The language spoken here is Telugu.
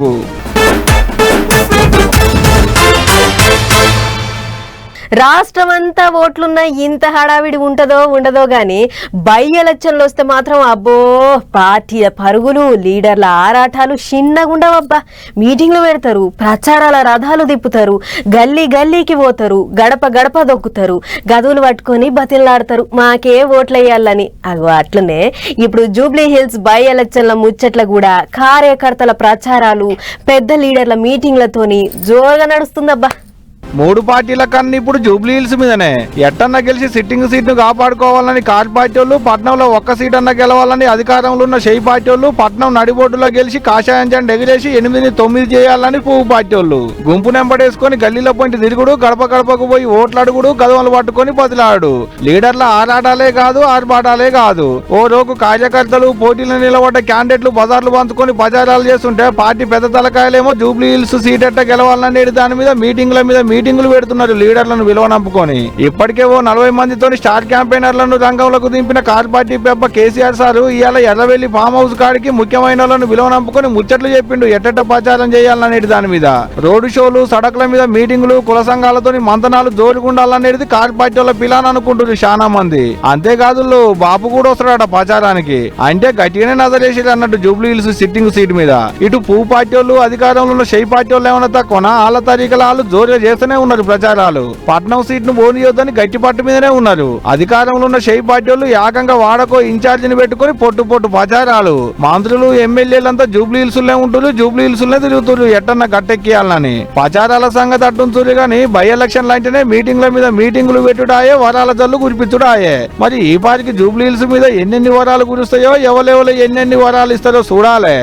不 రాష్ట్రం అంతా ఓట్లున్నా ఇంత హడావిడి ఉంటుందో ఉండదో కానీ బై ఎలక్షన్లు వస్తే మాత్రం అబ్బో పార్టీల పరుగులు లీడర్ల ఆరాటాలు చిన్నగుండవబ్బా. మీటింగ్లు పెడతారు ప్రచారాల రథాలు తిప్పుతారు గల్లీ గల్లీకి పోతారు గడప గడప దొక్కుతారు గదువులు పట్టుకొని బతిలాడతారు మాకే ఓట్లేయాలని. అగో అట్లనే ఇప్పుడు జూబ్లీ హిల్స్ బై ఎలక్షన్ల ముచ్చట్ల కూడా కార్యకర్తల ప్రచారాలు పెద్ద లీడర్ల మీటింగ్లతోని జోరుగా నడుస్తుందబ్బా. మూడు పార్టీల కన్నా ఇప్పుడు జూబ్లీ హిల్స్ మీదనే. ఎట్టన్న గెలిచి సిట్టింగ్ సీట్ను కాపాడుకోవాలని కార్ పార్టీ వాళ్ళు పట్నంలో ఒక్క సీట్ అన్న గెలవాలని అధికారంలో ఉన్న షెయి పార్టీ వాళ్ళు పట్నం నడిబొడ్డులో గెలిచి కాషాయం జెండా ఎగిరేసి ఎనిమిది తొమ్మిది చేయాలని పువ్వు పార్టీ వాళ్ళు గుంపు నెంబడేసుకొని గల్లీలో పోయి తిరుగుడు గడప గడపకు పోయి ఓట్లు అడుగుడు గదవలు పట్టుకొని బదిలాడు లీడర్ల ఆరాటాలే కాదు ఆర్భాటాలే కాదు. ఓ రోజు కార్యకర్తలు పోటీలు నిలబడ్డ క్యాండిడేట్లు బజార్లు పంచుకొని ప్రచారాలు చేస్తుంటే పార్టీ పెద్ద తలకాయలేమో జూబ్లీ హిల్స్ సీట్ ఎట్ట గెలవాలనేది దాని మీద మీటింగ్ల మీద మీటింగులు పెడుతున్నారు లీడర్లను విలువనంపుకొని. ఇప్పటికే ఓ నలభై మందితో స్టార్ క్యాంపెయినర్లను రంగంలోకి దింపిన కార్ పార్టీ పెప్ప కేసీఆర్ సార్ ఇవాళ ఎర్రవెల్లి ఫామ్ హౌస్ కాడికి ముఖ్యమైన వాళ్ళను విలువనంపుకొని ముచ్చట్లు చెప్పిండు ఎట్టెట్ట ప్రచారం చేయాలనేది దాని మీద. రోడ్డు షోలు సడకుల మీద మీటింగులు కుల సంఘాలతో మంతనాలు జోరుకుండాలనేది కార్ పార్టీ వాళ్ళ పిలాన్ అనుకుంటున్నారు చాలా మంది. అంతేకాదు బాపు కూడా వస్తాడట ప్రచారానికి. అంటే గట్టిగానే నజరేసి అన్నట్టు జూబ్లీ హిల్స్ సిట్టింగ్ సీట్ మీద. ఇటు పూ పార్టీ వాళ్ళు అధికారంలో ఉన్న షై పార్టీ వాళ్ళు ఏమన్నా తక్కువనా? వాళ్ళ తరీకల వాళ్ళు జోరుగా చేస్తూనే ఉన్నారు ప్రచారాలు పట్నం సీట్ను పోనీయొద్దని గట్టి పట్టు మీదనే ఉన్నారు. అధికారంలో ఉన్న షెయి పార్టీ వాళ్ళు ఏకంగా వాడకో ఇన్ఛార్జిని పెట్టుకొని పొట్టు పొట్టు ప్రచారాలు మంత్రులు ఎమ్మెల్యేలంతా జూబ్లీ హిల్స్లో ఉంటున్నారు జూబ్లీ హిల్స్లో తిరుగుతున్నారు ఎట్టన్న గట్టెక్కియాలని. ప్రచారాల సంగతి అట్టుంచురు కానీ బై ఎలక్షన్ లాంటినే మీటింగ్ల మీద మీటింగులు పెట్టుడాయే వరాల జల్లు కురిపించుడాయే. మరి ఈ పాటికి జూబ్లీ హిల్స్ మీద ఎన్నెన్ని వరాలు కురుస్తాయో ఎవరెవరు ఎన్నెన్ని వరాలు ఇస్తారో చూడాలే.